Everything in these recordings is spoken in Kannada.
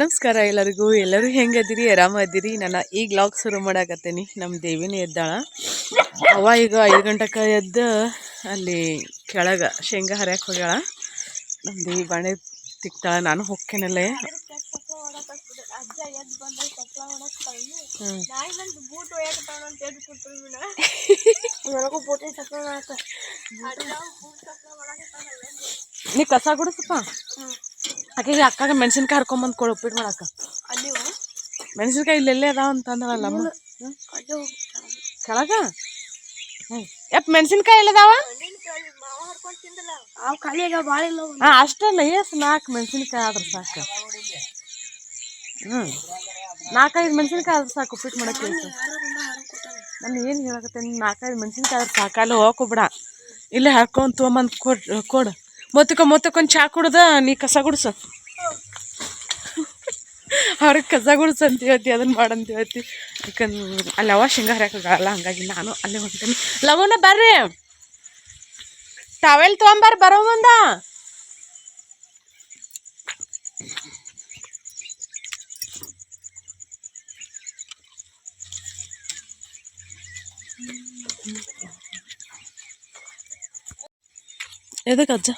ನಮಸ್ಕಾರ ಎಲ್ಲರಿಗೂ. ಎಲ್ಲರೂ ಹೆಂಗದಿರಿ? ಆರಾಮದಿರಿ? ನಾನು ಈಗ ಲಾಗ್ ಶುರು ಮಾಡಾಕತ್ತೀನಿ. ನಮ್ಮ ದೇವಿನ ಎದ್ದಾಳ. ಅವ ಈಗ ಐದು ಗಂಟೆಗೆ ಎದ್ದು ಅಲ್ಲಿ ಕೆಳಗೆ ಶೇಂಗಾ ಹರಿಯಕ್ಕೆ ಹೋಗ್ಯಾಳ. ನಮ್ಮ ದೇವಿ ಬಾಣೆ ತಿಕ್ತಾಳ. ನಾನು ಹೊಕ್ಕೇನಲ್ಲೇ. ಹ್ಞೂ ನೀ ಕಸ ಗುಡಿಸಪ್ಪ? ಆಕೆಗೆ ಅಕ್ಕಾಗ ಮೆಣಸಿನ್ಕಾಯಿ ಹರ್ಕೊಂಬಂದು ಕೊಡು ಉಪ್ಪಿಟ್ಟು ಮಾಡಕ್ಕೆ. ಮೆಣಸಿನ್ಕಾಯಿ ಇಲ್ಲೆಲ್ಲೇ ಅದಾವ ಅಂತ ಅಂದಳಲ್ಲ? ಕೆಳಗ. ಯಪ್ಪ ಮೆಣಸಿನ್ಕಾಯಿ ಎಲ್ಲದಾವ? ಹಾಂ ಅಷ್ಟಲ್ಲ ಎಷ್ಟು ನಾಲ್ಕು ಮೆಣಸಿನ್ಕಾಯಿ ಆದ್ರೆ ಸಾಕು. ಹ್ಞೂ ನಾಲ್ಕೈದು ಮೆಣಸಿನ್ಕಾಯಿ ಆದ್ರೆ ಸಾಕು ಉಪ್ಪಿಟ್ಟು ಮಾಡಕ್ಕೆ. ನಾನು ಏನು ಹೇಳಕತ್ತೇನೆ ನಾಲ್ಕೈದು ಮೆಣಸಿನ್ಕಾಯಿ ಆದ್ರೆ ಸಾಕಲ್ಲ ಹೋಗ್ಕೊಬಿಡ ಇಲ್ಲೇ ಹಾಕೊಂಡು ತೊಗೊಂಬಂದು ಕೊಡ್ ಕೊಡು. ಮೊತ್ತಕ ಮೊತ್ತಕ್ಕೊಂದು ಚಾ ಕುಡ್ದ, ನೀ ಕಸ ಗುಡ್ಸು. ಅವ್ರಿಗೆ ಕಸ ಗುಡ್ಸು ಅಂತ ಹೇಳ್ತಿ ಅದನ್ನ ಮಾಡಂತ ಹೇಳ್ತಿ. ಯಾಕಂದ್ರೆ ಅಲ್ಲಿ ಅವ ಶೇಂಗಾ ಹರಿಯಕ್ಕಾಗಲ್ಲ ಹಂಗಾಗಿ ನಾನು ಅಲ್ಲೇ ಹೊಂಟೇನಿ. ಲವನ ಬರ್ರಿ. ಟಾವೆಲ್ ತೊಗೊಂಬರ್, ಬರೋ ಮುಂದ. ಎದಕ್ಕೆ ಅಜ್ಜ?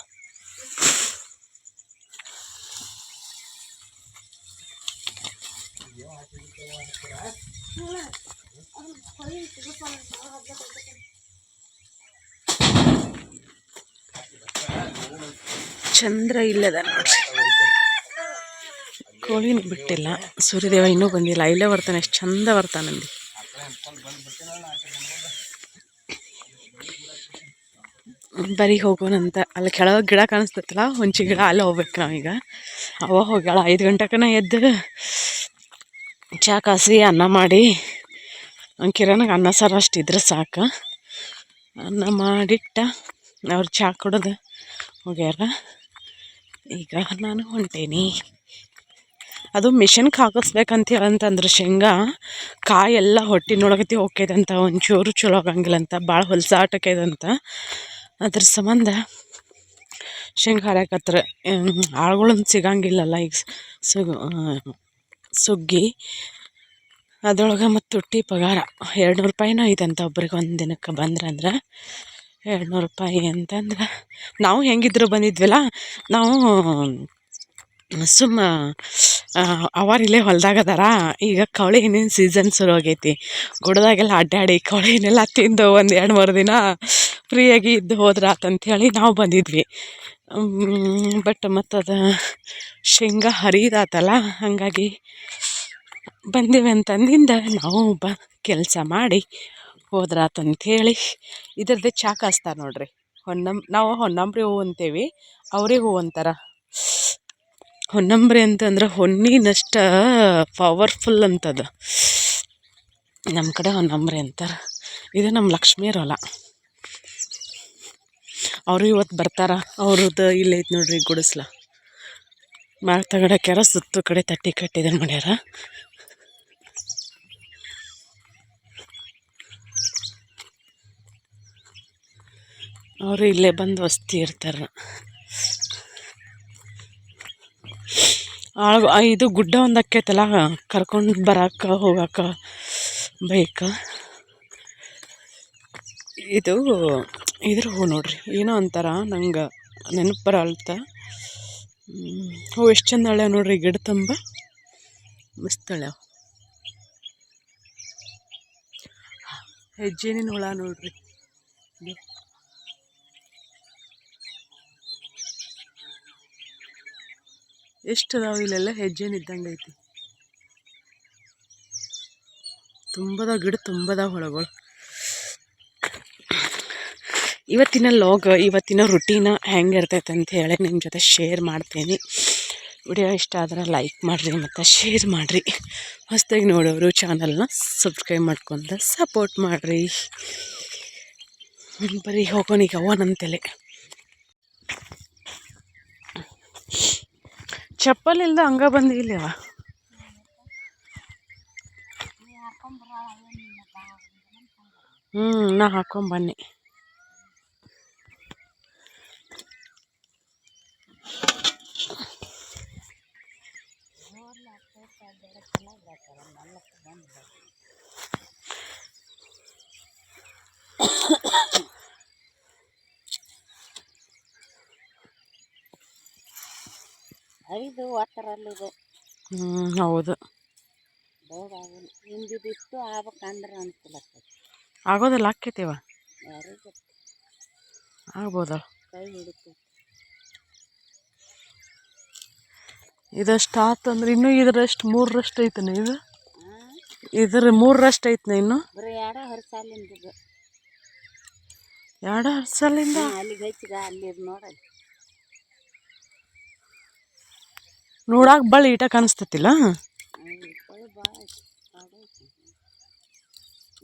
ಚಂದ್ರ ಇಲ್ಲದ ನೋಡ್ರಿ. ಕೋಳಿನ ಬಿಟ್ಟಿಲ್ಲ. ಸೂರ್ಯದೇವ ಇನ್ನೂ ಬಂದಿಲ್ಲ. ಇಲ್ಲೇ ಬರ್ತಾನೆ, ಎಷ್ಟು ಚಂದ ಬರ್ತಾನಂದಿ ಬರೀ ಹೋಗೋಣಂತ ಅಲ್ಲಿ ಕೆಳಗೆ ಗಿಡ ಕಾಣಿಸ್ತೈತಲ್ಲ, ಹುಂಚಿ ಗಿಡ, ಅಲ್ಲಿ ಹೋಗ್ಬೇಕು ನಾವೀಗ. ಅವ ಹೋಗ್ಯಾಳ. ಐದು ಗಂಟೆಕನ ಎದ್ದು ಚಾ ಕಾಸಿ ಅನ್ನ ಮಾಡಿ. ಕಿರಣಗೆ ಅನ್ನ, ಸಾರು ಅಷ್ಟು ಇದ್ರೆ ಸಾಕು. ಅನ್ನ ಮಾಡಿಟ್ಟ ಅವ್ರು ಚಹಾ ಕುಡ್ದು ಹೋಗ್ಯಾರ. ಈಗ ನಾನು ಹೊಂಟೇನಿ. ಅದು ಮಿಷನ್ಗೆ ಹಾಕಿಸ್ಬೇಕಂತ ಹೇಳಂತಂದ್ರೆ ಶೇಂಗಾ ಕಾಯಿ ಎಲ್ಲ ಹೊಟ್ಟಿನೊಳಗತಿ ಹೋಗ್ತೈದಂತ ಒಂಚೂರು ಚಲೋ ಆಗಂಗಿಲ್ಲ ಅಂತ ಭಾಳ ಹೊಲ್ಸಾಟಕ್ಕೈದಂತ ಅದ್ರ ಸಂಬಂಧ ಶೇಂಗಾ ಹರ್ಯಾಕತ್ರ ಆಳುಗಳನ್ನ ಸಿಗಂಗಿಲ್ಲಲ್ಲ ಈಗ ಸುಗ್ ಸುಗ್ಗಿ, ಅದ್ರೊಳಗೆ ಮತ್ತು ತುಟ್ಟಿ ಪಗಾರ. ಎರಡು ನೂರು ರೂಪಾಯಿನೂ ಐತಂತ ಒಬ್ರಿಗೆ ಒಂದು ದಿನಕ್ಕೆ ಬಂದ್ರಂದ್ರೆ ಎರಡು ನೂರು ರೂಪಾಯಿ ಅಂತಂದ್ರೆ, ನಾವು ಹೆಂಗಿದ್ರು ಬಂದಿದ್ವಲ್ಲ. ನಾವು, ಸುಮ್ಮ ಅವಾರ ಇಲ್ಲೇ ಹೊಲ್ದಾಗ ಅದಾರ. ಈಗ ಕವಳಿ ಹಣ್ಣಿನ ಸೀಸನ್ ಶುರು ಆಗೈತಿ. ಗುಡದಾಗೆಲ್ಲ ಅಡ್ಡಾಡಿ ಕವಳಿನೆಲ್ಲ ತಿಂದು ಒಂದು ಎರಡು ಮೂರು ದಿನ ಫ್ರೀಯಾಗಿ ಇದ್ದು ಹೋದ್ರೆ ನಾವು ಬಂದಿದ್ವಿ. ಬಟ್ ಮತ್ತು ಅದು ಶೇಂಗಾ ಹರಿದಾತಲ್ಲ, ಹಾಗಾಗಿ ಬಂದೇವೆ ಅಂತಂದಿಂದ ನಾವು ಬ ಕೆಲಸ ಮಾಡಿ ಹೋದ್ರಾತಂಥೇಳಿ ಇದರದ್ದೇ ಚಾ ಕಾಸ್ತಾರೆ ನೋಡ್ರಿ. ಹೊನ್ನಂ, ನಾವು ಹೊನ್ನಂಬ್ರಿ ಹೂವು ಅಂತೇವಿ, ಅವರೇ ಹೂವು ಅಂತಾರೆ. ಹೊನ್ನಂಬ್ರಿ ಅಂತಂದ್ರೆ ಹೊನ್ನಿನಷ್ಟ ಪವರ್ಫುಲ್ ಅಂತದ. ನಮ್ಮ ಕಡೆ ಹೊನ್ನಂಬ್ರಿ ಅಂತಾರೆ. ಇದು ನಮ್ಮ ಲಕ್ಷ್ಮೀಯರ ಹೊಲ ಅವರು ಇವತ್ತು ಬರ್ತಾರ, ಅವ್ರದ್ದು ಇಲ್ಲೈತೆ ನೋಡ್ರಿ ಗುಡಿಸ್ಲ. ಮ್ಯಾಗ ತಗಡಕ್ಯಾರ ಸುತ್ತು ಕಡೆ ತಟ್ಟಿ ಕಟ್ಟಿದ ಮಾಡ್ಯಾರ ಅವರು ಇಲ್ಲೇ ಬಂದು ವಸ್ತಿ ಇರ್ತಾರ. ಆಳ್ ಇದು ಗುಡ್ಡ ಒಂದು ಆಕ್ಕೈತಲ್ಲ ಕರ್ಕೊಂಡು ಬರಕ್ಕೆ ಹೋಗಕ್ಕೆ ಬೈಕ. ಇದು ಇದ್ರ ಹೂ ನೋಡ್ರಿ, ಏನೋ ಅಂತಾರ ನಂಗೆ ನೆನಪು ಬರಲ್ತ. ಹೂ ಎಷ್ಟು ಚಂದ ಅಳ್ಯಾವ ನೋಡ್ರಿ ಗಿಡ ತುಂಬ. ಮಸ್ತ್ ಅಳ್ಯಾವ. ಹೆಜ್ಜೆನಿನ ಹುಳ ನೋಡ್ರಿ. ಎಷ್ಟು ಅದಾವ ಇಲ್ಲೆಲ್ಲ ಹೆಜ್ಜೆನ ಇದ್ದಂಗೈತಿ ತುಂಬದ ಗಿಡ, ತುಂಬದ ಹೊಳಗಳು. ಇವತ್ತಿನ ಲಾಗ್ ಇವತ್ತಿನ ರುಟೀನ ಹೆಂಗೆ ಇರ್ತೈತೆ ಅಂತ ಹೇಳಿ ನಿಮ್ಮ ಜೊತೆ ಶೇರ್ ಮಾಡ್ತೀನಿ. ವಿಡಿಯೋ ಇಷ್ಟ ಆದ್ರೆ ಲೈಕ್ ಮಾಡಿರಿ ಮತ್ತು ಶೇರ್ ಮಾಡಿರಿ. ಹೊಸ್ದಾಗಿ ನೋಡೋರು ಚಾನಲ್ನ ಸಬ್ಸ್ಕ್ರೈಬ್ ಮಾಡ್ಕೊಂಡು ಸಪೋರ್ಟ್ ಮಾಡಿರಿ. ಬರೀ ಹೋಗೋಣ ಈಗ ತಲೆ ಚಪ್ಪಲ್ ಚಪ್ಪಲಿಲ್ದ ಹಂಗ ಬಂದಿ ಹ್ಞೂ ನಾ ಹಾಕೊಂಬನ್ನಿ ಐದು ಒತ್ತರಲ್ಲಿದೆ. ಹ್ಞೂ ಹೌದು. ಆಗಲ್ಲ ಹಿಂದಿದಿಷ್ಟು ಆಗ್ಬೇಕಂದ್ರೆ ಅನುಕೂಲ ಆಗ್ತೈತಿ ಆಗೋದಿಲ್ಲ ಆಕ್ಕೈತಿವ ಯಾರಿಗೆ ಆಗ್ಬೋದಲ್ಲ ಕೈ ಹಿಡಿತು ಇದಷ್ಟು ಆತಂದ್ರೆ ಇನ್ನೂ ಇದರಷ್ಟು ಮೂರರಷ್ಟು ಐತನ ಇದು ಇದರ ಮೂರರಷ್ಟು ಐತನ ಇನ್ನು? ಬರೀ ಎರಡ ಹರಿಸಾಲಿಂದ ಇದು ಎರಡು ಸಲಿಂದ ಅಲ್ಲಿಗೆ ಹಚ್ಚಿಗ ಅಲ್ಲಿ ನೋಡಿ ನೋಡಲ್ಲಿ. ನೋಡಾಕ ಭಾಳ ಈಟ ಕಾಣಿಸ್ತತಿಲ್ಲ?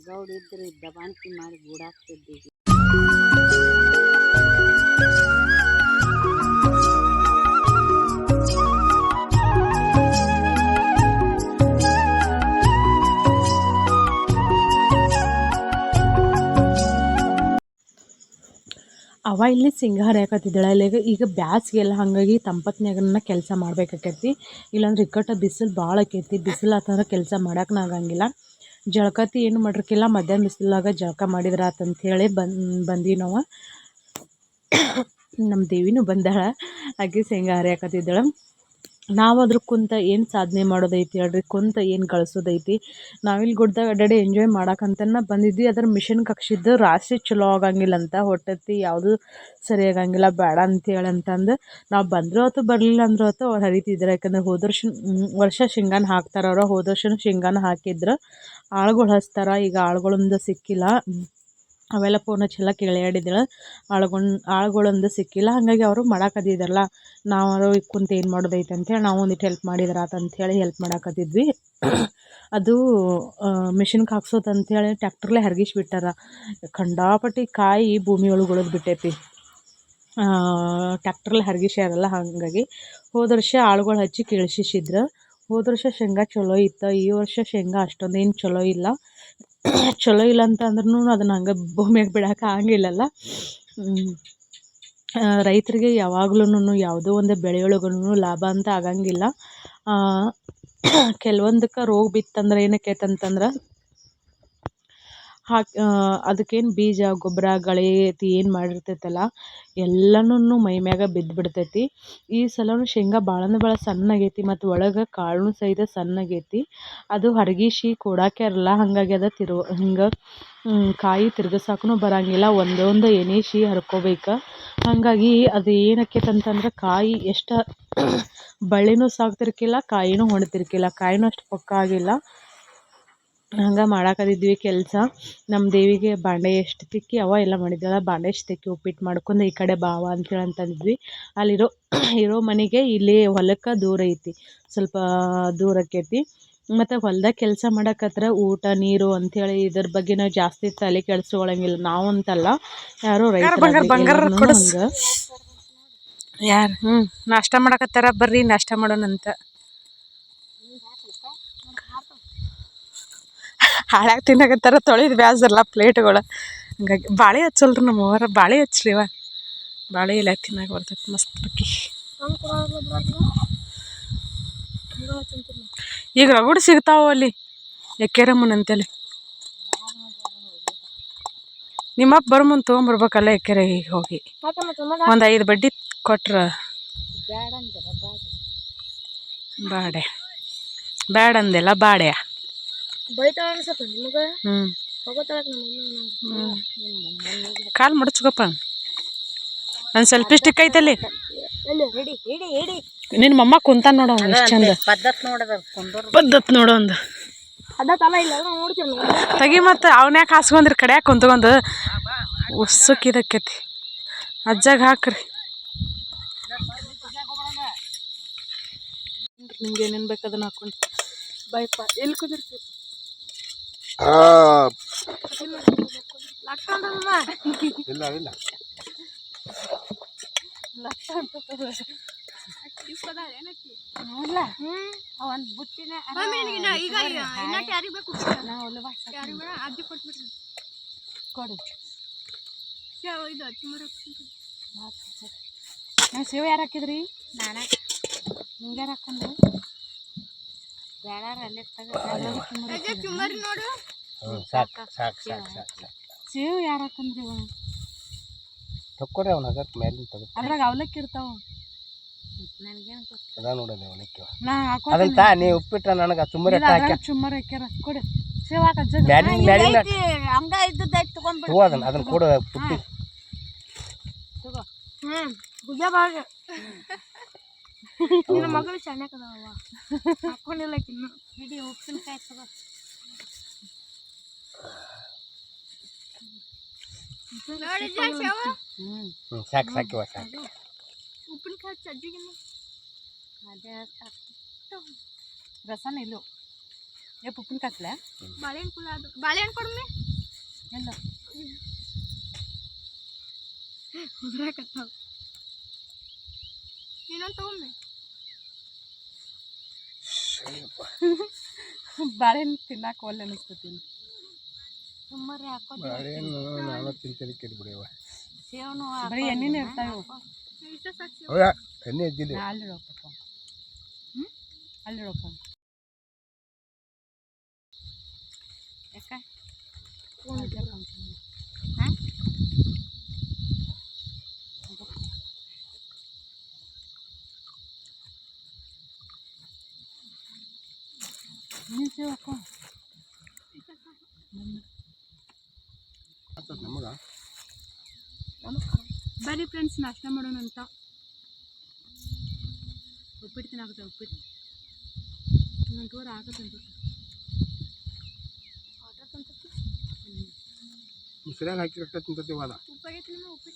ಗೌಡ ಇದ್ರೆ ಇದ್ದ ಬಾಣ್ತಿ ಮಾಡಿ ಗೂಡಾಕ್ತಿದ್ದೀವಿ. ಅವ ಇಲ್ಲಿ ಸಿಂಗಾರ ಯಾಕತ್ತಿದ್ದಾಳೆ ಅಲ್ಲಿಗೆ ಈಗ ಬ್ಯಾಸ್ಗೆ ಎಲ್ಲ ಹಾಗಾಗಿ ತಂಪತ್ನ್ಯಾಗನ ಕೆಲಸ ಮಾಡ್ಬೇಕಾಕೈತಿ. ಇಲ್ಲಾಂದ್ರೆ ಇಕ್ಕಟ್ಟ ಬಿಸಿಲು ಭಾಳ ಆಕೈತಿ. ಬಿಸಿಲು ಆತಂದ್ರೆ ಕೆಲಸ ಮಾಡಕ್ಕನ ಆಗಂಗಿಲ್ಲ. ಜಳಕತಿ ಏನು ಮಾಡಿರ್ಕಿಲ್ಲ. ಮಧ್ಯಾಹ್ನ ಬಿಸಿಲಾಗ ಜಳಕ ಮಾಡಿದ್ರ ಆತಂತ ಹೇಳಿ ಬಂದು ಬಂದೀವಿ ನಾವು. ನಮ್ಮ ದೇವಿನೂ ಬಂದಾಳ. ಆಕೆ ಶೇಂಗಾ ಹರಿಯಾಕತ್ತಿದ್ದಾಳೆ ನಾವು ಅದ್ರ ಕುಂತ ಏನು ಸಾಧನೆ ಮಾಡೋದೈತಿ ಹೇಳ್ರಿ ಕುಂತ ಏನು ಗಳಿಸೋದೈತಿ ನಾವಿಲ್ಲಿ ಗುಡ್ದಾಗ ಅಡ್ಡಾಡಿ ಎಂಜಾಯ್ ಮಾಡಕ್ಕಂತನ ಬಂದಿದ್ವಿ. ಅದ್ರ ಮಿಷನ್ ಕಕ್ಷಿದ್ದು ರಾಶಿ ಚಲೋ ಆಗಂಗಿಲ್ಲ ಅಂತ ಹೊಟ್ಟೆತ್ತಿ ಯಾವುದು ಸರಿ ಆಗಂಗಿಲ್ಲ ಬೇಡ ಅಂತೇಳಿ ಅಂತಂದು ನಾವು ಬಂದರೂ ಆತು ಬರಲಿಲ್ಲ ಅಂದ್ರೂ ಆತು ಅವ್ರು ಹರಿತಿದ್ರು. ಯಾಕಂದ್ರೆ ಹೋದ ವರ್ಷ ಶೇಂಗಾನ ಹಾಕ್ತಾರೆ ಅವ್ರು. ಹೋದ ಶೇಂಗಾನ ಹಾಕಿದ್ರು. ಆಳುಗಳು ಹಚ್ತಾರೆ, ಈಗ ಆಳುಗಳಿಂದ ಸಿಕ್ಕಿಲ್ಲ. ಅವೆಲ್ಲ ಫೋನ್ ಎಲ್ಲ ಕೇಳ್ಯಾಡಿದ್ರು ಆಳ್ಗೊಂಡು, ಆಳುಗಳೊಂದು ಸಿಕ್ಕಿಲ್ಲ. ಹಾಗಾಗಿ ಅವರು ಮಾಡಾಕತ್ತಿದ್ರಲ್ಲ. ನಾವು ಅವರು ಕುಂತು ಏನು ಮಾಡೋದೈತೆ ಅಂತೇಳಿ ನಾವು ಒಂದಿಟ್ಟು ಹೆಲ್ಪ್ ಮಾಡಿದ್ರೆ ಆತು ಅಂಥೇಳಿ ಹೆಲ್ಪ್ ಮಾಡಾಕತ್ತಿದ್ವಿ. ಅದು ಮಿಷಿನ್ಗೆ ಹಾಕ್ಸೋದು ಅಂಥೇಳಿ ಟ್ಯಾಕ್ಟ್ರಲ್ಲೇ ಹರಗಿಸ್ಬಿಟ್ಟಾರ ಖಂಡಾಪಟ್ಟಿ ಕಾಯಿ ಭೂಮಿ ಒಳಗೆ ಉಳಿದು ಬಿಟ್ಟೈತಿ ಟ್ಯಾಕ್ಟ್ರಲ್ಲಿ ಹರಗಿಸ್ಯಾರಲ್ಲ ಹಾಗಾಗಿ ಹೋದ ವರ್ಷ ಆಳುಗಳು ಹಚ್ಚಿ ಕೇಳಿಸಿದ್ರೆ ಹೋದ ವರ್ಷ ಶೇಂಗಾ ಚಲೋ ಇತ್ತು. ಈ ವರ್ಷ ಶೇಂಗಾ ಅಷ್ಟೊಂದೇನು ಚಲೋ ಇಲ್ಲ. ಚಲೋ ಇಲ್ಲ ಅಂತ ಅಂದ್ರೂ ಅದನ್ನು ಹಂಗೆ ಭೂಮಿಯಾಗ ಬಿಡಕ್ಕೆ ಆಗಂಗಿಲ್ಲಲ್ಲ. ರೈತರಿಗೆ ಯಾವಾಗ್ಲೂ ಯಾವುದೋ ಒಂದು ಬೆಳೆಯೊಳಗೂ ಲಾಭ ಅಂತ ಆಗಂಗಿಲ್ಲ. ಕೆಲವೊಂದಕ್ಕೆ ರೋಗ ಬಿತ್ತಂದ್ರೆ ಏನಕ್ಕೈತೆ ಅಂತಂದ್ರೆ ಹಾಕಿ ಅದಕ್ಕೇನು ಬೀಜ, ಗೊಬ್ಬರ, ಗಳೆ ಐತಿ ಏನು ಮಾಡಿರ್ತೈತಲ್ಲ ಎಲ್ಲನೂ ಮೈ ಮ್ಯಾಗ ಬಿದ್ದು ಬಿಡ್ತೈತಿ ಈ ಸಲವೂ ಶೇಂಗಾ ಭಾಳ ಅಂದ್ರೆ ಭಾಳ ಸಣ್ಣಗೈತಿ ಮತ್ತು ಒಳಗೆ ಕಾಳು ಸಹಿತ ಸಣ್ಣಗೈತಿ. ಅದು ಹರಗಿಸಿ ಇರಲ್ಲ ಹಾಗಾಗಿ ಅದು ತಿರು ಹಿಂಗೆ ಕಾಯಿ ತಿರ್ಗಿಸಕ್ಕೂ ಬರಂಗಿಲ್ಲ. ಒಂದೊಂದು ಎಣಿಸಿ ಹರ್ಕೋಬೇಕು. ಹಾಗಾಗಿ ಅದು ಏನಾಕೈತೆ ಅಂತಂದ್ರೆ ಕಾಯಿ ಎಷ್ಟು ಬಳ್ಳಿನೂ ಸಾಗ್ತಿರ್ಕಿಲ್ಲ ಕಾಯಿನೂ ಹೊಣ್ತಿರ್ಕಿಲ್ಲ ಕಾಯಿನೂ ಅಷ್ಟು ಪಕ್ಕ ಆಗಿಲ್ಲ ಹಂಗೆ ಮಾಡಾಕತ್ತಿದ್ವಿ ಕೆಲಸ. ನಮ್ಮ ದೇವಿಗೆ ಬಾಂಡೆ ಎಷ್ಟು ತಿಕ್ಕಿ ಅವ ಎಲ್ಲ ಮಾಡಿದ್ದಾಳೆ ಬಾಂಡೆ ಎಷ್ಟು ತಿಕ್ಕಿ ಉಪ್ಪಿಟ್ಟು ಮಾಡ್ಕೊಂಡು ಈ ಕಡೆ ಬಾವ ಅಂತೇಳಿ ಅಂತಂದ್ವಿ. ಅಲ್ಲಿರೋ ಇರೋ ಮನೆಗೆ ಇಲ್ಲಿ ಹೊಲಕ್ಕೆ ದೂರ ಐತಿ. ಸ್ವಲ್ಪ ದೂರ ಆಕೈತಿ ಮತ್ತು ಹೊಲ್ದಾಗ ಕೆಲಸ ಮಾಡಕತ್ರ ಊಟ ನೀರು ಅಂಥೇಳಿ ಇದ್ರ ಬಗ್ಗೆ ನಾವು ಜಾಸ್ತಿ ತಲೆ ಕೆಡಿಸ್ಕೊಳಂಗಿಲ್ಲ. ನಾವು ಅಂತಲ್ಲ. ಯಾರೋ ರೈತರು ಹಂಗೆ. ಯಾರು? ಹ್ಞೂ ನಾಷ್ಟ ಮಾಡಕತ್ತಾರ ಬರ್ರಿ ನಾಷ್ಟ ಮಾಡೋಣಂತ. ಹಾಳಾಗಿ ತಿನ್ನಕತ್ತಾರ ತೊಳೆದು ಬ್ಯಾಸರಲ್ಲ ಪ್ಲೇಟ್ಗಳು. ಹಂಗಾಗಿ ಬಾಳೆ ಹಚ್ಚಲ್ರಿ ನಮ್ಮ ಅವರ ಬಾಳೆ ಹಚ್ರಿ ಇವ. ಬಾಳೆ ಎಲೆ ತಿನ್ನಕ್ಕೆ ಬರ್ತೈತೆ ಮಸ್ತ್ ಪಕ್ಕಿ ಈಗ ರಗಡ್ ಸಿಗ್ತಾವ ಅಲ್ಲಿ ಎಕ್ಕೆರಮ್ಮನ ಅಂತೇಳಿ. ನಿಮ್ಮಪ್ಪ ಬರ ಮುಂದೆ ತೊಗೊಂಬರ್ಬೇಕಲ್ಲ ಎಕ್ಕೆರೆ ಹೋಗಿ. ಒಂದು ಐದು ಬಡ್ಡಿ ಕೊಟ್ರ. ಬಾಡೆ. ಬ್ಯಾಡ ಅಂದೆಲ್ಲ ಬಾಡ್ಯ? ಬೈತಾಳ ಅನ್ಸತ್ತ ನಿಮಗ? ಹ್ಞೂ ನಮ್ಮ ಕಾಲು ಮಡಚ್ಕೊಪ್ಪ ಒಂದು ಸೆಲ್ಫಿ ಸ್ಟಿಕ್ ಐತಲ್ಲಿ. ನಿನ್ನ ಮಮ್ಮ ಕುಂತ ನೋಡ ಚಂದ. ಪದ್ಧತಿ ನೋಡದ ಪದ್ಧತ್ ನೋಡು ಒಂದು. ಪದ್ಧತಿ ಇಲ್ಲ ನೋಡ್ತೀನಿ ತಗಿ ಮತ್ತು ಅವನ್ಯಾಕೆ ಹಾಸ್ಕೊಂಡ್ರಿ ಕಡ್ಯಾಕ ಕುಂತ್ಕೊಂಡು? ಉಸ್ಸಕ್ಕಿದಕ್ಕೈತಿ ಅಜ್ಜಾಗ ಹಾಕ್ರಿ. ನಿಮ್ಗೆ ಏನೇನು ಬೇಕು ಅದನ್ನ ಹಾಕೊಂಡು ಬಾಯ್ಪ ಎಲ್ಲಿ ಕುದಿರ್ತೀರಿ ಇಲ್ಲ ಇಲ್ಲ. ಒಂದು ಬುಟ್ಟಿನ ಕೊಡು. ಸೇವೆ ಯಾರು ಹಾಕಿದ್ರಿ? ನಾನ. ನಿಂಗೆ ಯಾರು ಹಾಕೊಂಡ್ರು ಬೇಡಾರ ಅಲ್ಲೇ ತಗ ಚುಮ್ಮರಿ ನೋಡು ಹ್ಞೂ ಸಾಕು ಸಾಕು ಸಾಕು ಸಾಕು ಸಾಕು ಸೇವ್ ಯಾರು ಹಾಕಂದ್ರಿ ಇವ ತಕ್ಕೊರಿ ಅವ್ನ ಅದಕ್ಕೆ ಮೇಲಿನ ತಗೋ ಅದ್ರಾಗ ಅವಲಕ್ಕಿ ಇರ್ತಾವ. ಅದ ನೋಡಲ್ಲ ಅವಲಕ್ಕಿ ನಾ ಅದನ್ನ ತಾ ನೀ ಉಪ್ಪಿಟ್ಟ ನನಗೆ ಚುಮ್ಮರಿ ಹಾಕಿ. ಚುಮ್ಮರ್ ಹಾಕ್ಯಾರ. ಕೊಡಿ. ಸೇವ್ ಹಾಕ ಜಗ್. ಮ್ಯಾಲಿನ ಮ್ಯಾಲಿನ ಹಂಗ ಇದ್ದದ್ದೈತೆ ತಗೊಂಡ್ಬಿಡು. ತಗೋ ಅದನ್ನ ಅದನ್ನ ಕೊಡು ಪುಟ್ಟಿ. ತಗೋ. ಹ್ಮ್ ಗುಜ ಬಾಳ ನಿನ್ನ ಮಗಳು ಸಣ್ಣಕದವ ಹಾಕೊಂಡಿಲ್ಲ ಇನ್ನು ಹಿಡಿ ಉಪ್ಪಿನಕಾಯಿ ತಗೋ. ಸಾಕು ಸಾಕಿವ ಸಾಕು. ಉಪ್ಪಿನಕಾಯಿ ಚಜ್ಜಿಗಿನ್ನ ಅದೇ ಸಾಕು ರಸನ ಇಲ್ಲೋ. ಏ ಉಪ್ಪಿನಕಾಯಿ ಕಾಸ್ಲೆ ಬಾಳೆಹಣ್ಣು ಕುಲ ಅದು. ಬಾಳೆಹಣ್ಣು ಕೊಡ್ಮೆ. ಎಲ್ಲ. ಉದ್ರಾಕತ್ತಾವ. ಇನ್ನೊಂದು ತಗೊಂಬೆ. ಬಾಳೆಹಣ್ಣು ತಿನ್ನಾಕ ಒಲ್ಲೆ ಅನಿಸ್ತತಿ ಬಾಳೆಹಣ್ಣು ನಾನು ತಿಂತೀನಿ ಬರೀ ಎಣ್ಣೆನೇ ಇರ್ತಾವೆ ಸಾಕ್ಷಿ ಹೌದಾ? ಎಣ್ಣೆ ಇದ್ದಿಲ್ಲ ಯಾಕ ನೀನು ಸೇವ್ ಹಾಕೋ ನಮಗ ಬರೀ ಫ್ರೆಂಡ್ಸ್ ನಾಷ್ಟ ಮಾಡೋಣ ಅಂತ ಉಪ್ಪಿಟ್ಟು ತಿನ್ನಾಗುತ್ತೆ ಉಪ್ಪಿಟ್ಟು ನಂಗೆ ಆಗತ್ತೆ ಸರಿಯಾಗಿ ಹಾಕಿ ಅಷ್ಟ ತಿಂತೇವ ಅದ ಉಪ್ಪಾಗೈತಿ ನಿಮ್ಮ ಉಪ್ಪಿಟ್ಟು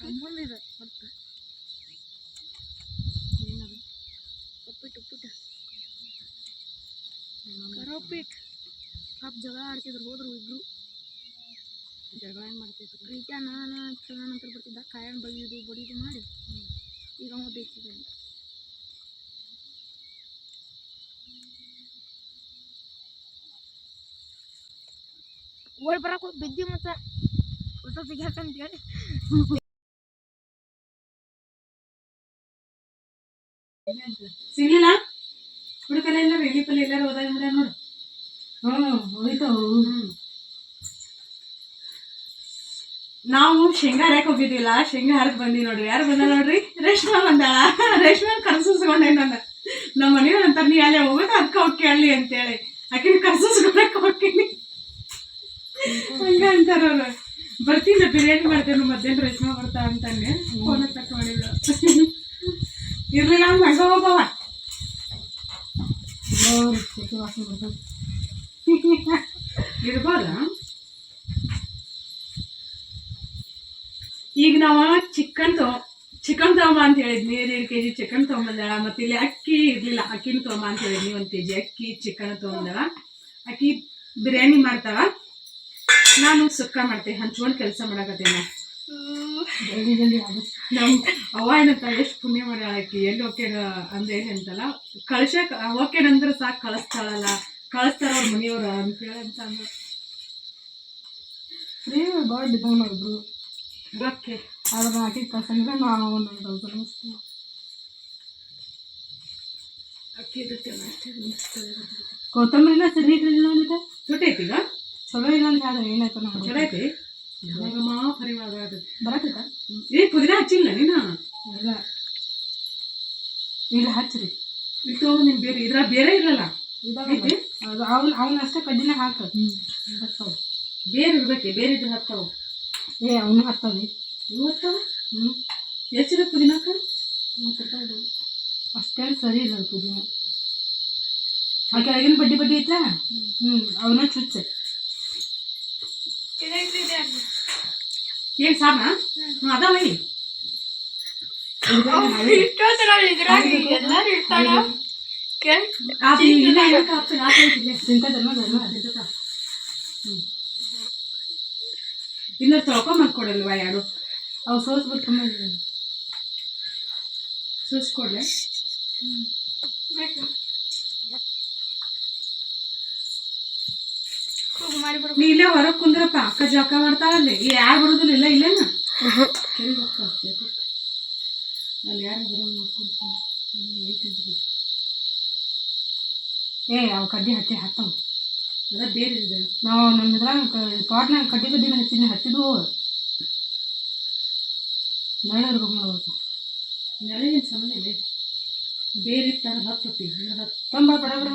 ಕಳ್ಸಿದ್ದಿತ್ತಿದೆ ಅಮ್ಮಂದಿದೆ ಮತ್ತೆ ಏನದು ಉಪ್ಪಿಟ್ಟು ಉಪ್ಪಿಟ್ಟು ಕರೋಪಿಟ್ ಪಾಪ ಜಗಳ ಆಡ್ತಿದ್ರು ಹೋದ್ರು ಇಬ್ರು ಜಗಳ ಏನು ಮಾಡ್ತಿದ್ರು ಪ್ರೀತಿಯ ನಾನು ಚಲನ ನಂತರ ಬರ್ತಿದ್ದ ಕಾಯನ್ ಬೈಯೋದು ಬಡಿಯೋದು ಮಾಡಿ ಈಗ ಅವ ಬೇಕಿದೆ ಓಡ್ ಬರಕ್ಕೆ ಹೋಗಿ ಬಿದ್ದಿ ಮತ್ತೆ ಫೋಟೋ ತೆಗಿಯಾಕಂತ ಹೇಳಿ ಸಿಗ್ಲಿಲ್ಲ ಹುಡುಕಲ್ಲ ಎಲ್ಲ ಪಲ್ಲೆ ಎಲ್ಲರೂ ಹೋದಾಗ ಬಿಡ ನೋಡು. ಹ್ಞೂ ಹೋಯ್ತು. ನಾವು ಶೇಂಗಾ ಹರಕ್ ಹೋಗಿದ್ದಿಲ್ಲ ಶೇಂಗಾ ಹರಕ್ ಬಂದಿ ನೋಡ್ರಿ. ಯಾರು ಬಂದ ನೋಡ್ರಿ? ರೇಷ್ಮೆ ಬಂದ. ರೇಷ್ಮೆ ಕರ್ಸಿಸ್ಕೊಂಡೆ ನಾನು ನಮ್ಮ ಮನೆಯವ್ರು ಅಂತಾರೆ ನೀ ಅಲ್ಲೇ ಹೋಗೋದು ಅದಕ್ಕೆ ಹೋಗಿ ಅಲ್ಲಿ ಅಂತೇಳಿ. ಆಕಿನ ಕರ್ಸಿಸ್ಕೊಳಕ್ ಹೋಗ್ತೀನಿ. ಹಂಗ ಅಂತಾರ ಅವ್ರು. ಬರ್ತೀನಿ ಬಿರಿಯಾನಿ ಮಾಡ್ತೇನೆ ಮಧ್ಯಾಹ್ನ ರೇಷ್ಮೆ ಬರ್ತಾ ಅಂತಂದೆ ಫೋನ್ ತಕ್ಕ ಮಾಡಿಲ್ಲ ಹಂಗ ಹೋಗವ ಇರ್ಬೋದ ಈಗ ನಾವು ಚಿಕನ್ ತೊ ಚಿಕನ್ ತೊಂಬ ಅಂತ ಹೇಳಿದ್ನಿ ಎರಡು ಕೆ ಜಿ ಚಿಕನ್ ತೊಗೊಂಬಂದಾಳ ಮತ್ತೆ ಇಲ್ಲಿ ಅಕ್ಕಿ ಇರ್ಲಿಲ್ಲ ಅಕ್ಕಿನ ತೊಗೊಂಬ ಅಂತ ಹೇಳಿದ್ನಿ ಒಂದು ಕೆ ಜಿ ಅಕ್ಕಿ ಚಿಕನ್ ತೊಂಬಂದಳ ಅಕ್ಕಿ ಬಿರಿಯಾನಿ ಮಾಡ್ತಾಳ ನಾನು ಸುಕ್ಕ ಮಾಡ್ತೇನೆ ಹಂಚ್ಕೊಂಡು ಕೆಲಸ ಮಾಡಕತ್ತೇನೆ ನಮ್ ಅವ್ವ ಏನಂತ ಎಷ್ಟು ಪುಣ್ಯ ಮಾಡ್ಯಾಳ ಆಕಿ ಎಲ್ಲಿ ಓಕೆ ಅಂದ್ರೆ ಏನಂತಲ್ಲ ಕಳ್ಸಕ್ ನಂತರ ಸಾಕು ಕಳಿಸ್ತಾಳಲ್ಲ ಕಳಿಸ್ತಾರ ಅವ್ರ ಮನೆಯವ್ರ ಅಂತೇಳಿ ಅಂತ ಅಂದ್ರು. ನೀವು ಭಾಳ ಡಿಪೆಂಡ್ ಮಾಡಿದ್ರು ಓಕೆ ಅದ್ರ ಹಾಕಿ ಕಳ್ಸಂದ್ರೆ ನಾವು ಒಂದು ಅಕ್ಕಿ ಇರುತ್ತೆ ಅಷ್ಟೇ ಅನಿಸ್ತದೆ ಕೊತ್ತಂಬರಿನ ಸರಿ ಇರಲಿಲ್ಲ ಅಂದ್ರೆ ಸುಟ್ಟ ಐತಿ ಈಗ ಚಲೋ ಇಲ್ಲ ಅಂತ ಹೇಳಿದ್ರೆ ಏನಾಯ್ತು ನಾವು ಚಲೋ ಐತಿ. ಮಾ ಪರಿವಾಗ ಬರತ್ತಿತ್ತ ಏ ಪುದೀನ ಹಚ್ಚಿಲ್ಲ ನೀನು? ಇಲ್ಲ. ಇಲ್ಲ ಹಚ್ಚ್ರಿ. ತಗೊಂಡು ನೀನು ಬೇರೆ ಇದ್ರ ಬೇರೆ ಇರಲ್ಲ. ಅದು ಅವ್ನ ಅವ್ನ ಅಷ್ಟೇ ಕಡ್ಡಿನ ಹಾಕು. ಹತ್ತವು. ಬೇರೆ ಇರ್ಬೇಕು ಬೇರೆ ಇದ್ರೆ ಹತ್ತಾವು. ಏ ಅವನು ಹತ್ತವಿ ಇವು ಹತ್ತಾವ? ಹ್ಞೂ ಎಷ್ಟಿದೆ ಪುದೀನಕ್ಕ ಅಷ್ಟೇನು ಸರಿ ಇಲ್ಲ ಪುದೀನ. ಆ ಕೆಳಗಿನ ಬಡ್ಡಿ ಬಡ್ಡಿ ಐತಾ ಹ್ಞೂ ಅವನ್ನ ಚುಚ್ಚ. ಏನು ಸಾಮ? ಅದಾವ ಇನ್ನು ತೊಳ್ಕೊಂಬಂದ್ಕೊಡಲ್ವಾ ಯಾರು? ಅವು ಸೋಸ್ಬಿಟ್ಟು ಸೋಸ್ಕೊಡ್ಲೆ? ನೀ ಇಲ್ಲೇ ಹೊರಗೆ ಕುಂದ್ರಪ್ಪ ಅಕ್ಕ ಜಳಕ ಮಾಡ್ತಾಳಲ್ಲಿ ಯಾರು ಬರೋದಿಲ್ಲ ಇಲ್ಲ ಇಲ್ಲೇನ. ಅಲ್ಲಿ ಯಾರು ಬರೋದು ನೋಡ್ಕೊಂಡು ಏ ಅವು ಕಡ್ಡಿ ಹತ್ತಿ ಹತ್ತವು. ಅದ ಬೇರೆ ಇದೆ. ನಾವು ನಮ್ಮ ಇದ್ರಾಗ ಪಾಟ್ನಾಗ ಕಡ್ಡಿ ಕಡ್ಡಿನ ಹಚ್ಚಿನ ಹತ್ತಿದ್ವು. ನೆಳ ಇರ್ಬೇಕು ನೋಡ್ಬೇಕು. ನೆರಳಿನ ಸಂಬಂಧ ಇಲ್ಲ ಬೇರೆ ಇತ್ತಾರ ಹತ್ತತಿ. ತಂಬ ಬಡ ಬಡ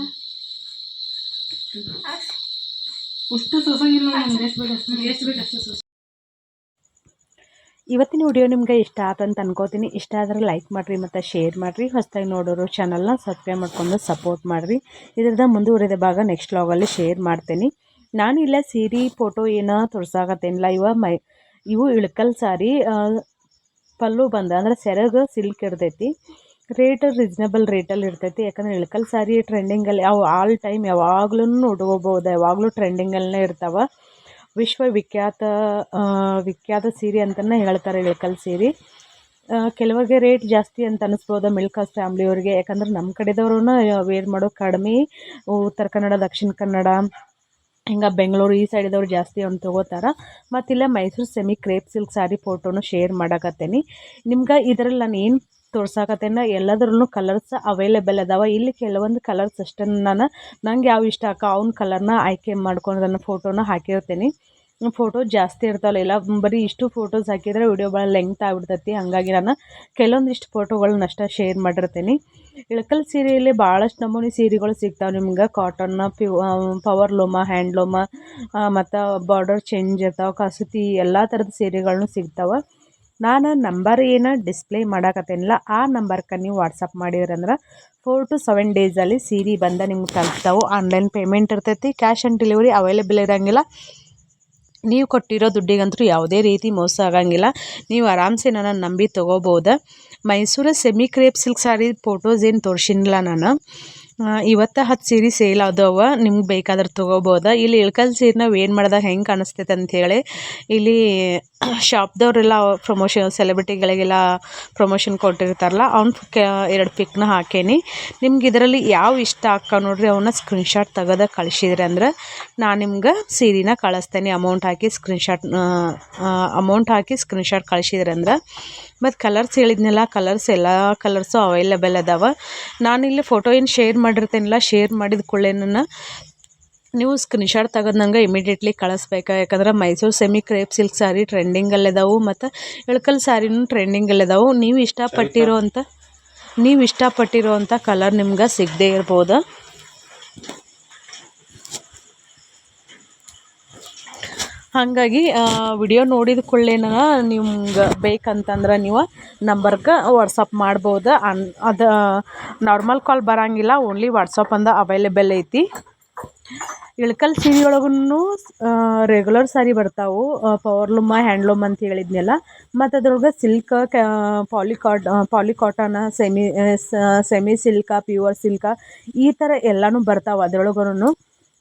ಅಷ್ಟು ಸೋಸಂಗಿಲ್ಲ ನಮ್ಗೆ? ಎಷ್ಟು ಬೇಕು ಅಷ್ಟು ಎಷ್ಟು ಬೇಕು ಅಷ್ಟು ಸೋಸ. ಇವತ್ತಿನ ವಿಡಿಯೋ ನಿಮ್ಗೆ ಇಷ್ಟ ಆತಂತ ಅನ್ಕೋತೀನಿ. ಇಷ್ಟ ಆದರೆ ಲೈಕ್ ಮಾಡಿರಿ ಮತ್ತು ಶೇರ್ ಮಾಡಿರಿ. ಹೊಸದಾಗಿ ನೋಡೋರು ಚಾನಲ್ನ ಸಬ್ಸ್ಕ್ರೈಬ್ ಮಾಡ್ಕೊಂಡು ಸಪೋರ್ಟ್ ಮಾಡಿರಿ. ಇದರದ ಮುಂದುವರಿದ ಭಾಗ ನೆಕ್ಸ್ಟ್ ಲಾಗಲ್ಲಿ ಶೇರ್ ಮಾಡ್ತೀನಿ. ನಾನು ಇಲ್ಲ ಸೀರೆ ಫೋಟೋ ಏನೋ ತೋರ್ಸಾಕತ್ತೇನಿಲ್ಲ. ಇವ ಮೈ ಇವು ಇಳಕಲ್ ಸಾರಿ ಪಲ್ಲು ಬಂದ ಅಂದ್ರೆ ಸೆರಗು ಸಿಲ್ಕ್ ಇರ್ತೈತಿ ರೇಟ್ ರೀಸ್ನೇಬಲ್ ರೇಟಲ್ಲಿ ಇರ್ತೈತಿ. ಯಾಕಂದ್ರೆ ಇಳಕಲ್ ಸಾರಿ ಟ್ರೆಂಡಿಂಗಲ್ಲಿ ಅವು ಆಲ್ ಟೈಮ್ ಯಾವಾಗ್ಲೂ ಉಟ್ಕೋಬೋದು ಯಾವಾಗಲೂ ಟ್ರೆಂಡಿಂಗಲ್ಲೇ ಇರ್ತಾವೆ. ವಿಶ್ವ ವಿಖ್ಯಾತ ಸೀರೆ ಅಂತಲೇ ಹೇಳ್ತಾರೆ ಇಳಕಲ್ ಸೀರೆ. ಕೆಲವರಿಗೆ ರೇಟ್ ಜಾಸ್ತಿ ಅಂತ ಅನಿಸ್ಬೋದು ಮಿಡ್ಲ್ ಕ್ಲಾಸ್ ಫ್ಯಾಮ್ಲಿಯವ್ರಿಗೆ ಯಾಕಂದ್ರೆ ನಮ್ಮ ಕಡೆದವ್ರೂ ವೇರ್ ಮಾಡೋ ಕಡಿಮೆ. ಉತ್ತರ ಕನ್ನಡ, ದಕ್ಷಿಣ ಕನ್ನಡ, ಹಿಂಗೆ ಬೆಂಗಳೂರು ಈ ಸೈಡಿದವ್ರು ಜಾಸ್ತಿ ಅವ್ನು ತೊಗೋತಾರೆ. ಮತ್ತಿಲ್ಲ Mysuru semi crepe silk sari ಫೋಟೋನು ಶೇರ್ ಮಾಡಕತ್ತೇನೆ. ನಿಮ್ಗೆ ಇದರಲ್ಲಿ ನಾನು ಏನು ತೋರ್ಸಾಕತ್ತೇನ? ಎಲ್ಲದ್ರಲ್ಲೂ ಕಲರ್ಸ್ ಅವೈಲೇಬಲ್ ಅದಾವ. ಇಲ್ಲಿ ಕೆಲವೊಂದು ಕಲರ್ಸ್ ಅಷ್ಟೇ ನಾನು, ನಂಗೆ ಯಾವ ಇಷ್ಟ ಆಕ ಅವ್ನ ಕಲರ್ನ ಆಯ್ಕೆ ಮಾಡ್ಕೊಂಡು ನನ್ನ ಫೋಟೋನ ಹಾಕಿರ್ತೀನಿ. ಫೋಟೋ ಜಾಸ್ತಿ ಇರ್ತಾವಲ್ಲ, ಇಲ್ಲ ಬರೀ ಇಷ್ಟು ಫೋಟೋಸ್ ಹಾಕಿದರೆ ವಿಡಿಯೋ ಭಾಳ ಲೆಂತ್ ಆಗ್ಬಿಡ್ತೈತಿ. ಹಾಗಾಗಿ ನಾನು ಕೆಲವೊಂದಿಷ್ಟು ಫೋಟೋಗಳನ್ನಷ್ಟೇ ಶೇರ್ ಮಾಡಿರ್ತೀನಿ. ಇಳಕಲ್ ಸೀರೆಯಲ್ಲಿ ಭಾಳಷ್ಟು ನಮೂನಿ ಸೀರೆಗಳು ಸಿಗ್ತಾವೆ ನಿಮ್ಗೆ. ಕಾಟನ್ನ ಪ್ಯೂ ಪವರ್ ಲೋಮ ಹ್ಯಾಂಡ್ಲೂಮ ಮತ್ತು ಬಾರ್ಡರ್ ಚೇಂಜ್ ಇರ್ತಾವೆ, ಕಸೂತಿ ಎಲ್ಲ ಥರದ ಸೀರೆಗಳನ್ನೂ ಸಿಗ್ತಾವೆ. ನಾನು ನಂಬರ್ ಏನು ಡಿಸ್ಪ್ಲೇ ಮಾಡಾಕತ್ತೇನಿಲ್ಲ, ಆ ನಂಬರ್ಗೆ ನೀವು ವಾಟ್ಸಪ್ ಮಾಡಿದ್ರಂದ್ರೆ ಫೋರ್ ಟು ಸೆವೆನ್ ಡೇಸಲ್ಲಿ ಸೀರೆ ಬಂದ ನಿಮ್ಗೆ ತಲುಪ್ತಾವೆ. ಆನ್ಲೈನ್ ಪೇಮೆಂಟ್ ಇರ್ತೈತಿ ಕ್ಯಾಶ್ ಆನ್ ಡೆಲಿವರಿ ಅವೈಲೇಬಲ್ ಇರೋಂಗಿಲ್ಲ. ನೀವು ಕೊಟ್ಟಿರೋ ದುಡ್ಡಿಗಂತೂ ಯಾವುದೇ ರೀತಿ ಮೋಸ ಆಗಂಗಿಲ್ಲ. ನೀವು ಆರಾಮ್ಸೆ ನನ್ನ ನಂಬಿ ತೊಗೋಬೋದು. Mysuru semi crepe silk sari photos ಏನು ತೋರಿಸಿಲ್ಲ ನಾನು. ಇವತ್ತು ಹತ್ತು ಸೀರೆ ಸೇಲ್ ಆದವ, ನಿಮ್ಗೆ ಬೇಕಾದ್ರೆ ತೊಗೋಬೋದ. ಇಲ್ಲಿ ಇಳ್ಕಲ್ ಸೀರೆ ನಾವು ಏನು ಮಾಡಿದಾಗ ಹೆಂಗೆ ಕಾಣಿಸ್ತೈತೆ ಅಂಥೇಳಿ ಇಲ್ಲಿ ಶಾಪ್ದವರೆಲ್ಲ ಪ್ರಮೋಷನ್ ಸೆಲೆಬ್ರಿಟಿಗಳಿಗೆಲ್ಲ ಪ್ರಮೋಷನ್ ಕೊಟ್ಟಿರ್ತಾರಲ್ಲ, ಅವ್ನ ಎರಡು ಪಿಕ್ನ ಹಾಕೇನಿ. ನಿಮ್ಗೆ ಇದರಲ್ಲಿ ಯಾವ ಇಷ್ಟ ಆಕ್ಕ ನೋಡ್ರಿ ಅವನ್ನ ಸ್ಕ್ರೀನ್ಶಾಟ್ ತೆಗೆದು ಕಳಿಸಿದ್ರಿ ಅಂದ್ರೆ ನಾನು ನಿಮ್ಗೆ ಸೀರೆನ ಕಳಿಸ್ತೇನೆ. ಅಮೌಂಟ್ ಹಾಕಿ ಸ್ಕ್ರೀನ್ಶಾಟ್ ಅಮೌಂಟ್ ಹಾಕಿ ಸ್ಕ್ರೀನ್ಶಾಟ್ ಕಳಿಸಿದ್ರಿ ಅಂದ್ರೆ ಮತ್ತು ಕಲರ್ಸ್ ಹೇಳಿದ್ನಲ್ಲ ಕಲರ್ಸ್ ಎಲ್ಲ ಕಲರ್ಸು ಅವೈಲೇಬಲ್ ಅದಾವ. ಇಲ್ಲಿ ಫೋಟೋ ಏನು ಶೇರ್ ಮಾಡಿರ್ತೇನಲ್ಲ ಶೇರ್ ಮಾಡಿದ ಕೂಡಲೇ ನೀವು ಸ್ಕ್ರೀನ್ಶಾಟ್ ತೆಗೆದು ನಂಗೆ ಇಮಿಡಿಯೇಟ್ಲಿ ಕಳಿಸ್ಬೇಕು. ಯಾಕಂದ್ರೆ Mysuru semi crepe silk sari ಟ್ರೆಂಡಿಂಗಲ್ಲಿದಾವೆ ಮತ್ತು ಇಳ್ಕಲ್ ಸಾರಿನೂ ಟ್ರೆಂಡಿಂಗಲ್ಲಿದಾವೆ ನೀವು ಇಷ್ಟಪಟ್ಟಿರೋ ಅಂಥ ನೀವು ಇಷ್ಟಪಟ್ಟಿರೋ ಅಂಥ ಕಲರ್ ನಿಮ್ಗೆ ಸಿಗದೇ ಇರ್ಬೋದು. ಹಾಗಾಗಿ ವಿಡಿಯೋ ನೋಡಿದ ಕೂಡಲೇನ ನಿಮ್ಗೆ ಬೇಕಂತಂದ್ರೆ ನೀವು ನಂಬರ್ಗೆ ವಾಟ್ಸಪ್ ಮಾಡ್ಬೋದು. ಅನ್, ಅದು ನಾರ್ಮಲ್ ಕಾಲ್ ಬರೋಂಗಿಲ್ಲ ಓನ್ಲಿ ವಾಟ್ಸಪ್ ಅಂದ ಅವೈಲೇಬಲ್ ಐತಿ. ಇಳ್ಕಲ್ ಸೀರೆ ಒಳಗೂ ರೆಗ್ಯುಲರ್ ಸಾರಿ ಬರ್ತಾವೆ. ಪವರ್ಲೂಮ ಹ್ಯಾಂಡ್ಲೂಮ್ ಅಂತ ಹೇಳಿದ್ನಲ್ಲ. ಮತ್ತು ಅದ್ರೊಳಗೆ silk polycot ಪಾಲಿಕಾಟನ semi semi silk pure silk ಈ ಥರ ಎಲ್ಲನೂ ಬರ್ತಾವೆ ಅದ್ರೊಳಗೂ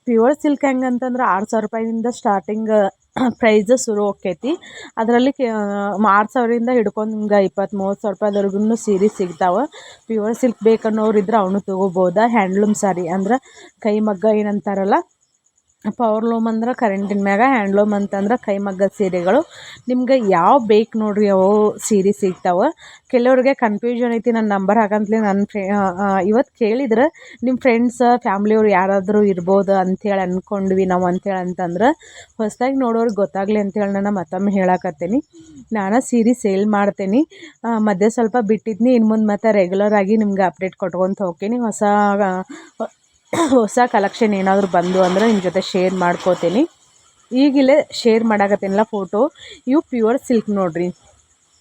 ಪ್ಯೂರ್ ಸಿಲ್ಕ್ ಹೆಂಗಂತಂದ್ರೆ ಆರು ಸಾವಿರ ರೂಪಾಯಿಂದ ಸ್ಟಾರ್ಟಿಂಗ್ ಪ್ರೈಸ್ ಶುರು ಆಕೈತಿ ಅದರಲ್ಲಿ ಆರು ಸಾವಿರದಿಂದ ಹಿಡ್ಕೊಂಡು ಹಿಂಗೆ ಇಪ್ಪತ್ತು ಮೂವತ್ತು ಸಾವಿರ ರೂಪಾಯಿವರೆಗೂ ಸೀರೆ ಸಿಗ್ತಾವೆ. ಪ್ಯೂರ್ ಸಿಲ್ಕ್ ಬೇಕನ್ನೋರು ಇದ್ರೆ ಅವನ್ನೂ ತೊಗೋಬೋದು. ಹ್ಯಾಂಡ್ಲೂಮ್ ಸಾರಿ ಅಂದ್ರೆ ಕೈ ಮಗ್ಗ ಏನಂತಾರಲ್ಲ ಪವರ್ಲೂಮ್ ಅಂದ್ರೆ ಕರೆಂಟಿನ ಮ್ಯಾಗ ಹ್ಯಾಂಡ್ಲೂಮ್ ಅಂತಂದ್ರೆ ಕೈಮಗ್ಗದ ಸೀರೆಗಳು. ನಿಮ್ಗೆ ಯಾವ ಬೇಕು ನೋಡ್ರಿ ಅವು ಸೀರೆ ಸಿಗ್ತಾವೆ. ಕೆಲವ್ರಿಗೆ ಕನ್ಫ್ಯೂಷನ್ ಐತಿ ನನ್ನ ನಂಬರ್ ಹಾಕಂತಲೇ ನನ್ನ ಫ್ರೇ ಇವತ್ತು ಕೇಳಿದ್ರೆ ನಿಮ್ಮ ಫ್ರೆಂಡ್ಸ್ ಫ್ಯಾಮ್ಲಿಯವ್ರು ಯಾರಾದರೂ ಇರ್ಬೋದು ಅಂಥೇಳಿ ಅಂದ್ಕೊಂಡ್ವಿ ನಾವು ಅಂಥೇಳಿ ಅಂತಂದ್ರೆ ಹೊಸ್ದಾಗಿ ನೋಡೋರಿಗೆ ಗೊತ್ತಾಗಲಿ ಅಂಥೇಳಿ ನಾನು ಮತ್ತೊಮ್ಮೆ ಹೇಳಕತ್ತೀನಿ. ನಾನು ಸೀರೆ ಸೇಲ್ ಮಾಡ್ತೀನಿ. ಮಧ್ಯೆ ಸ್ವಲ್ಪ ಬಿಟ್ಟಿದ್ನಿ ಇನ್ನು ಮುಂದೆ ಮತ್ತೆ ರೆಗ್ಯುಲರ್ ಆಗಿ ನಿಮ್ಗೆ ಅಪ್ಡೇಟ್ ಕೊಟ್ಕೊತ ಹೋಗ್ತೀನಿ. ಹೊಸ ಹೊಸ ಕಲೆಕ್ಷನ್ ಏನಾದರೂ ಬಂದು ಅಂದ್ರೆ ನಿಮ್ಮ ಜೊತೆ ಶೇರ್ ಮಾಡ್ಕೋತೀನಿ. ಈಗಿಲ್ಲೇ ಶೇರ್ ಮಾಡಾಕತ್ತೀನಲ್ಲ ಫೋಟೋ ಇವು ಪ್ಯೂರ್ ಸಿಲ್ಕ್ ನೋಡ್ರಿ.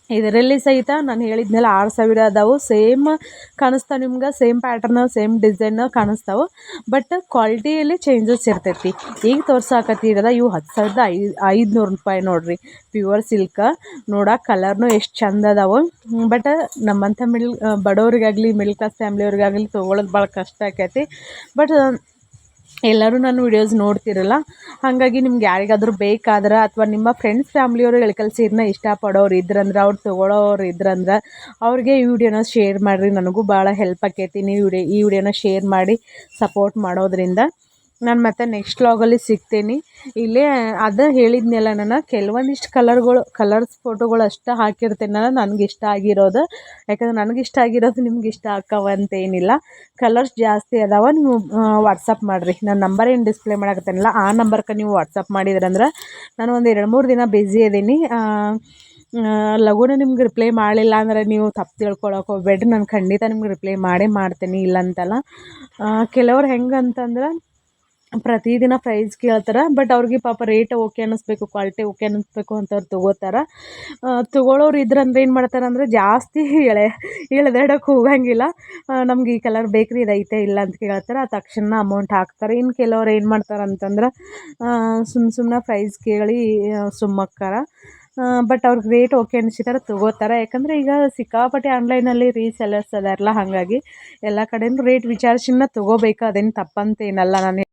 ಇದರಲ್ಲಿ ಸಹಿತ ನಾನು ಹೇಳಿದ್ನಲ್ಲ, ಆರು ಸಾವಿರ ಅದಾವು. ಸೇಮ್ ಕಾಣಿಸ್ತಾವೆ ನಿಮ್ಗೆ, ಸೇಮ್ ಪ್ಯಾಟರ್ನ ಸೇಮ್ ಡಿಸೈನ್ ಕಾಣಿಸ್ತಾವೆ. ಬಟ್ ಕ್ವಾಲಿಟಿಯಲ್ಲಿ ಚೇಂಜಸ್ ಇರ್ತೈತಿ. ಈಗ ತೋರ್ಸಾಕತ್ತಿರದ ಇವು ಹತ್ತು ಸಾವಿರದ ಐ, ಐದುನೂರು ರೂಪಾಯಿ ನೋಡಿರಿ. ಪ್ಯೂರ್ ಸಿಲ್ಕ ನೋಡಕ್ಕೆ ಕಲರ್ನು ಎಷ್ಟು ಚಂದ ಅದಾವೆ. ಬಟ್ ನಮ್ಮಂಥ ಮಿಡ್ಲ್ ಬಡವ್ರಿಗಾಗಲಿ ಮಿಡ್ಲ್ ಕ್ಲಾಸ್ ಫ್ಯಾಮ್ಲಿಯವ್ರಿಗಾಗಲಿ ತೊಗೊಳೋದು ಭಾಳ ಕಷ್ಟ ಆಕೈತಿ. ಬಟ್ ಎಲ್ಲರೂ ನನ್ನ ವಿಡಿಯೋಸ್ ನೋಡ್ತಿರಲ್ಲ, ಹಾಗಾಗಿ ನಿಮ್ಗೆ ಯಾರಿಗಾದರೂ ಬೇಕಾದ್ರೆ ಅಥವಾ ನಿಮ್ಮ ಫ್ರೆಂಡ್ಸ್ ಫ್ಯಾಮ್ಲಿಯವರು ಇಳಕಲ್ ಸೀರೆನ ಇಷ್ಟಪಡೋರು ಇದ್ರಂದ್ರೆ, ಅವ್ರು ತೊಗೊಳೋರು ಇದ್ರಂದ್ರೆ, ಅವ್ರಿಗೆ ಈ ವಿಡಿಯೋನ ಶೇರ್ ಮಾಡಿರಿ. ನನಗೂ ಭಾಳ ಹೆಲ್ಪ್ ಆಕೈತಿ. ನೀವು ಈ ವಿಡಿಯೋನ ಶೇರ್ ಮಾಡಿ ಸಪೋರ್ಟ್ ಮಾಡೋದ್ರಿಂದ. ನಾನು ಮತ್ತೆ ನೆಕ್ಸ್ಟ್ ವ್ಲಾಗಲ್ಲಿ ಸಿಗ್ತೀನಿ. ಇಲ್ಲೇ ಅದು ಹೇಳಿದ್ನಲ್ಲ ನಾನು, ಕೆಲವೊಂದಿಷ್ಟು ಕಲರ್ಗಳು ಕಲರ್ಸ್ ಫೋಟೋಗಳು ಅಷ್ಟೇ ಹಾಕಿರ್ತೀನಿ ನಾನು, ನನಗೆ ಇಷ್ಟ ಆಗಿರೋದು. ಯಾಕಂದ್ರೆ ನನಗೆ ಇಷ್ಟ ಆಗಿರೋದು ನಿಮ್ಗೆ ಇಷ್ಟ ಆಕ್ಕವ ಅಂತ ಏನಿಲ್ಲ ಕಲರ್ಸ್ ಜಾಸ್ತಿ ಅದಾವ, ನೀವು ವಾಟ್ಸಪ್ ಮಾಡಿರಿ. ನನ್ನ ನಂಬರ್ ಏನು ಡಿಸ್ಪ್ಲೇ ಮಾಡಕತ್ತೇನಲ್ಲ, ಆ ನಂಬರ್ಗೆ ನೀವು ವಾಟ್ಸಪ್ ಮಾಡಿದ್ರಂದ್ರೆ ನಾನು ಒಂದು ಎರಡು ಮೂರು ದಿನ ಬ್ಯುಸಿ ಇದ್ದೀನಿ ಲಘುನ ನಿಮ್ಗೆ ರಿಪ್ಲೈ ಮಾಡಲಿಲ್ಲ ಅಂದ್ರೆ ನೀವು ತಪ್ಪು ತಿಳ್ಕೊಳಕ್ಕೆ ಹೋಗ್ಬೇಡ್ರಿ. ನಾನು ಖಂಡಿತ ನಿಮ್ಗೆ ರಿಪ್ಲೈ ಮಾಡೇ ಮಾಡ್ತೀನಿ ಇಲ್ಲ ಅಂತಲ್ಲ ಕೆಲವ್ರು ಹೆಂಗೆ ಅಂತಂದ್ರೆ ಪ್ರತಿದಿನ ಪ್ರೈಸ್ ಕೇಳ್ತಾರೆ ಬಟ್ ಅವ್ರಿಗೆ ಪಾಪ ರೇಟ್ ಓಕೆ ಅನ್ನಿಸ್ಬೇಕು ಕ್ವಾಲಿಟಿ ಓಕೆ ಅನ್ನಿಸ್ಬೇಕು ಅಂತವ್ರು ತೊಗೋತಾರೆ. ತೊಗೊಳೋರು ಇದ್ರಂದ್ರೆ ಏನು ಮಾಡ್ತಾರೆ ಅಂದರೆ ಜಾಸ್ತಿ ಎಳೆ ಎಳೆದಾಡೋಕೆ ಹೋಗಂಗಿಲ್ಲ. ನಮ್ಗೆ ಈ ಕಲರ್ ಬೇಕ್ರಿ, ಇದೈತೆ, ಇಲ್ಲ ಅಂತ ಕೇಳ್ತಾರೆ. ಆ ತಕ್ಷಣ ಅಮೌಂಟ್ ಹಾಕ್ತಾರೆ. ಇನ್ನು ಕೆಲವ್ರು ಏನು ಮಾಡ್ತಾರೆ ಅಂತಂದ್ರೆ ಸುಮ್ಮ ಸುಮ್ಮನೆ ಪ್ರೈಸ್ ಕೇಳಿ ಸುಮ್ಮಕ್ಕಾರ ಬಟ್ ಅವ್ರಿಗೆ ರೇಟ್ ಓಕೆ ಅನಿಸಿದಾರೆ ತೊಗೋತಾರೆ. ಯಾಕಂದರೆ ಈಗ ಸಿಕ್ಕಾಪಟ್ಟೆ ಆನ್ಲೈನಲ್ಲಿ ರೀಸೆಲ್ಲರ್ಸ್ ಅದಾರಲ್ಲ ಹಾಗಾಗಿ ಎಲ್ಲ ಕಡೆಯೂ ರೇಟ್ ವಿಚಾರಿಸಿನ ತೊಗೋಬೇಕು ಅದೇನು ತಪ್ಪಂತೇನಲ್ಲ ನಾನು.